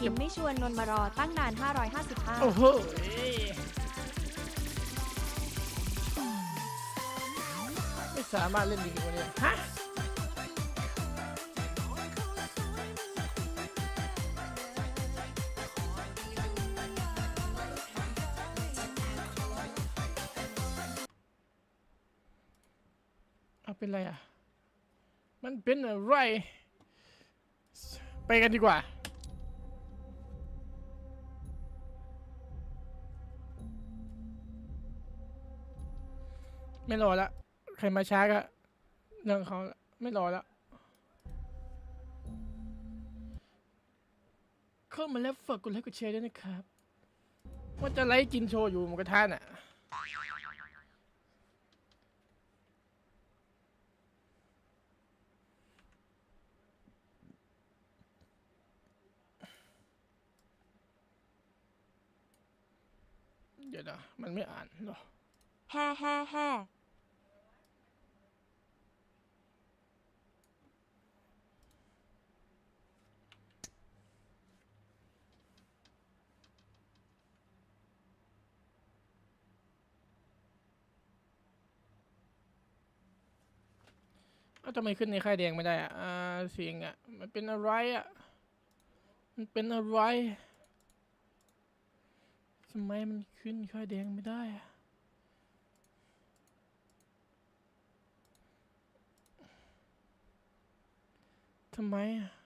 หิมไม่ชวนนนมารอตั้งนาน 555 โอ้โหไม่สามารถเล่นดีกว่านี้ฮะาเป็นไรอะ มันเป็นอะไร ไปกันดีกว่า ไม่รอละ ใครมาช้าก็เรื่องเขาไม่รอละเข้ามาแล้วฝากกดไลค์กดแชร์ด้วยนะครับ ว่าจะไลค์กินโชว์อยู่หมูกระทะน่ะ เดี๋ยวนะมันไม่อ่านหรอแฮ่แฮ่แฮ่เอ้าทำไมขึ้นในค่ายแดงไม่ได้อะอ่าเสียงอะ มันเป็นอะไรอะ มันเป็นอะไร ทำไมมันขึ้นค่ายแดงไม่ได้อะทำไมอะ